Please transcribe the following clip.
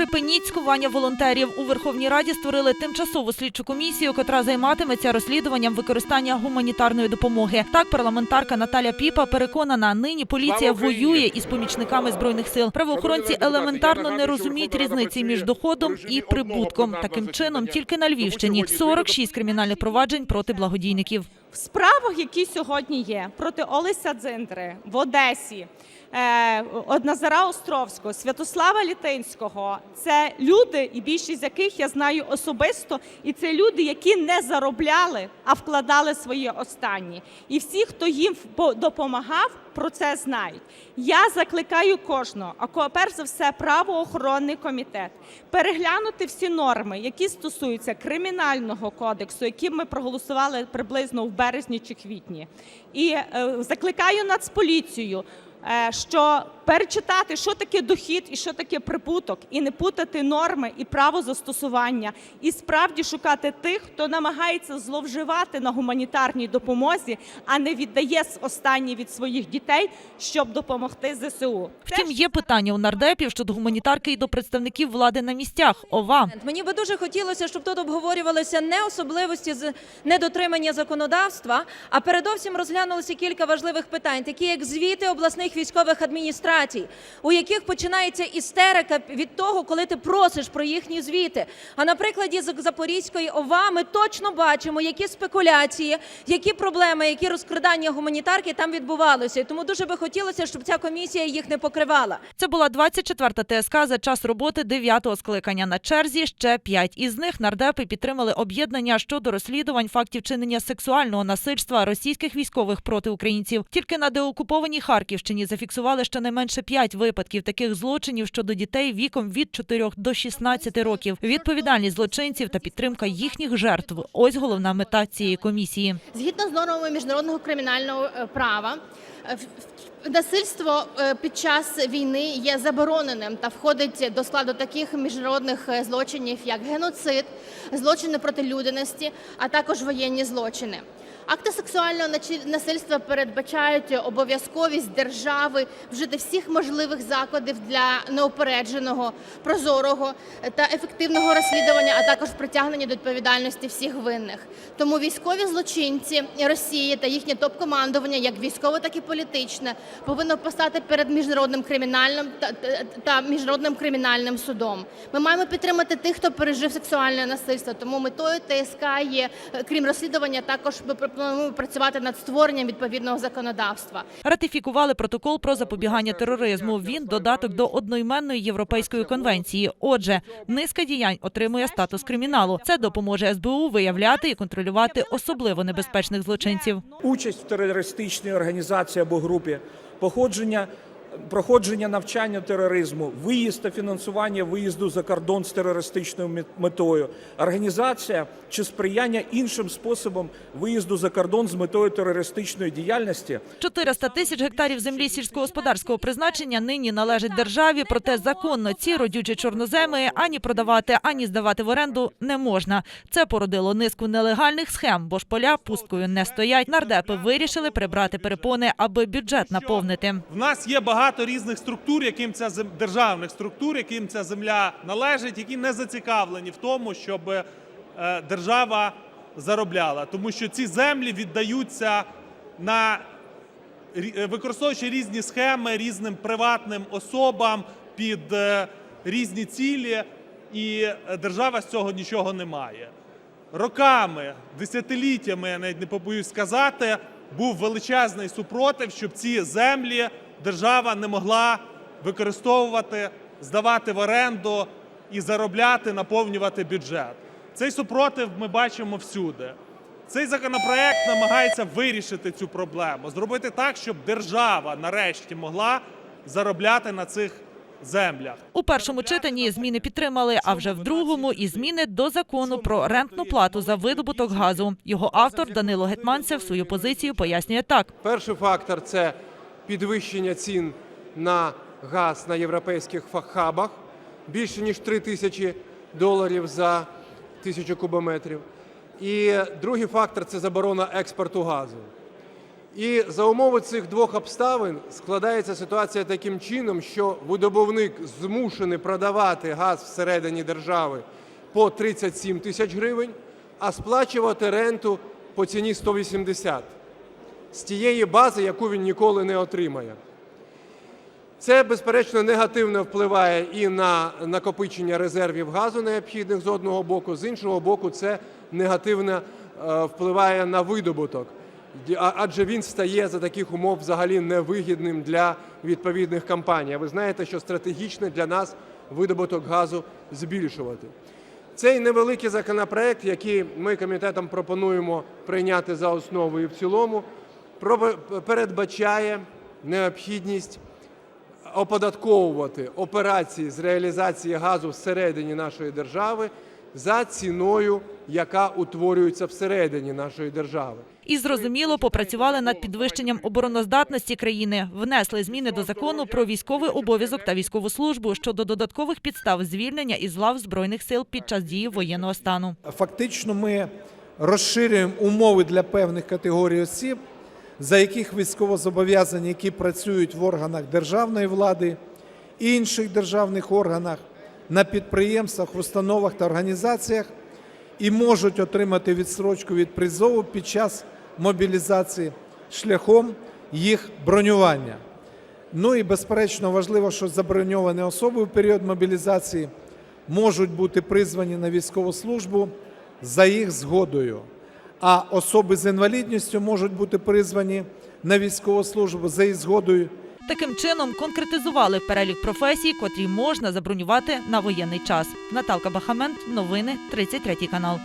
Припиніть скування волонтерів. У Верховній Раді створили тимчасову слідчу комісію, котра займатиметься розслідуванням використання гуманітарної допомоги. Так, парламентарка Наталя Піпа переконана, нині поліція воює із помічниками збройних сил. Правоохоронці елементарно не розуміють різниці між доходом і прибутком. Таким чином, тільки на Львівщині Тому сьогодні 46 кримінальних проваджень проти благодійників. В справах, які сьогодні є проти Олеся Дзиндри в Одесі, е, от Островського, Святослава Літинського, це люди, і більшість з яких я знаю особисто, і це люди, які не заробляли, а вкладали свої останні. І всі, хто їм по- допомагав, про це знають. Я закликаю кожного, а перш за все, правоохоронний комітет, переглянути всі норми, які стосуються кримінального кодексу, які ми проголосували приблизно в березні чи квітні. І е, закликаю Нацполіцію. Е, Що перечитати, що таке дохід і що таке прибуток, і не путати норми і право застосування, і справді шукати тих, хто намагається зловживати на гуманітарній допомозі, а не віддає останні від своїх дітей, щоб допомогти ЗСУ. Втім, є питання у нардепів щодо гуманітарки і до представників влади на місцях. Ова. Мені би дуже хотілося, щоб тут обговорювалися не особливості з недотримання законодавства, а передовсім розглянулися кілька важливих питань, такі як звіти обласних військових адміністрацій, у яких починається істерика від того, коли ти просиш про їхні звіти. А на прикладі Запорізької ОВА ми точно бачимо, які спекуляції, які проблеми, які розкрадання гуманітарки там відбувалося. І тому дуже би хотілося, щоб ця комісія їх не покривала. Це була 24-та ТСК за час роботи 9-го скликання. На черзі ще 5. Із них нардепи підтримали об'єднання щодо розслідувань фактів чинення сексуального насильства російських військових проти українців. Тільки на деокупованій Харківщині зафіксували щонайменше 5 випадків таких злочинів щодо дітей віком від 4 до 16 років. Відповідальність злочинців та підтримка їхніх жертв – ось головна мета цієї комісії. Згідно з нормами міжнародного кримінального е, права, е, насильство е, під час війни є забороненим та входить до складу таких міжнародних злочинів, як геноцид, злочини проти людяності, а також воєнні злочини. Акти сексуального насильства передбачають обов'язковість держави вжити всіх можливих заходів для неупередженого, прозорого та ефективного розслідування, а також притягнення до відповідальності всіх винних. Тому військові злочинці Росії та їхнє топ-командування, як військове, так і політичне, повинно постати перед міжнародним кримінальним та, та, та міжнародним кримінальним судом. Ми маємо підтримати тих, хто пережив сексуальне насильство. Тому метою ТСК є, е, крім розслідування, також ми пропонуємо працювати над створенням відповідного законодавства. Ратифікували протокол про запобігання тероризму. Він додаток до одноіменної європейської конвенції. Отже, низка діянь отримує статус криміналу. Це допоможе СБУ виявляти і контролювати особливо небезпечних злочинців. участь в терористичній організації або групі, походження. Проходження навчання тероризму, виїзд та фінансування виїзду за кордон з терористичною метою, організація чи сприяння іншим способом виїзду за кордон з метою терористичної діяльності 400 тисяч гектарів землі сільськогосподарського призначення нині належать державі, проте законно ці родючі чорноземи ані продавати, ані здавати в оренду не можна. Це породило низку нелегальних схем, бо ж поля пусткою не стоять. Нардепи вирішили прибрати перепони, аби бюджет наповнити. В нас є багато різних структур, яким ця зем... державних структур, яким ця земля належить, які не зацікавлені в тому, щоб е, держава заробляла, тому що ці землі віддаються на е, використовуючи різні схеми різним приватним особам під е, різні цілі, і держава з цього нічого не має. Роками, десятиліттями, я навіть не побоюсь сказати, був величезний супротив, щоб ці землі держава не могла використовувати, здавати в оренду і заробляти, наповнювати бюджет. Цей супротив ми бачимо всюди. Цей законопроект намагається вирішити цю проблему, зробити так, щоб держава нарешті могла заробляти на цих землях. У першому читанні зміни підтримали, а вже в другому і зміни до закону про рентну плату за видобуток газу. Його автор Данило Гетманцев свою позицію пояснює так. Перший фактор це підвищення цін на газ на європейських фахабах більше ніж 3 тисячі доларів за тисячу кубометрів. І другий фактор це заборона експорту газу. І за умови цих двох обставин складається ситуація таким чином, що видобувник змушений продавати газ всередині держави по 37 тисяч гривень, а сплачувати ренту по ціні 180 з тієї бази, яку він ніколи не отримає. Це, безперечно, негативно впливає і на накопичення резервів газу необхідних з одного боку, з іншого боку, це негативно е, впливає на видобуток, адже він стає за таких умов взагалі невигідним для відповідних компаній. А ви знаєте, що стратегічно для нас видобуток газу збільшувати. Цей невеликий законопроект, який ми комітетом пропонуємо прийняти за основу і в цілому, передбачає необхідність оподатковувати операції з реалізації газу всередині нашої держави за ціною, яка утворюється всередині нашої держави. І зрозуміло, попрацювали над підвищенням обороноздатності країни, внесли зміни до закону про військовий обов'язок та військову службу щодо додаткових підстав звільнення із лав збройних сил під час дії воєнного стану. Фактично ми розширюємо умови для певних категорій осіб, за яких військовозобов'язані, які працюють в органах державної влади, інших державних органах, на підприємствах, установах та організаціях і можуть отримати відстрочку від призову під час мобілізації шляхом їх бронювання. Ну і безперечно важливо, що заброньовані особи в період мобілізації можуть бути призвані на військову службу за їх згодою. А особи з інвалідністю можуть бути призвані на військову службу за її згодою Таким чином конкретизували перелік професій, котрі можна забронювати на воєнний час. Наталка Бахамент, новини 33 канал.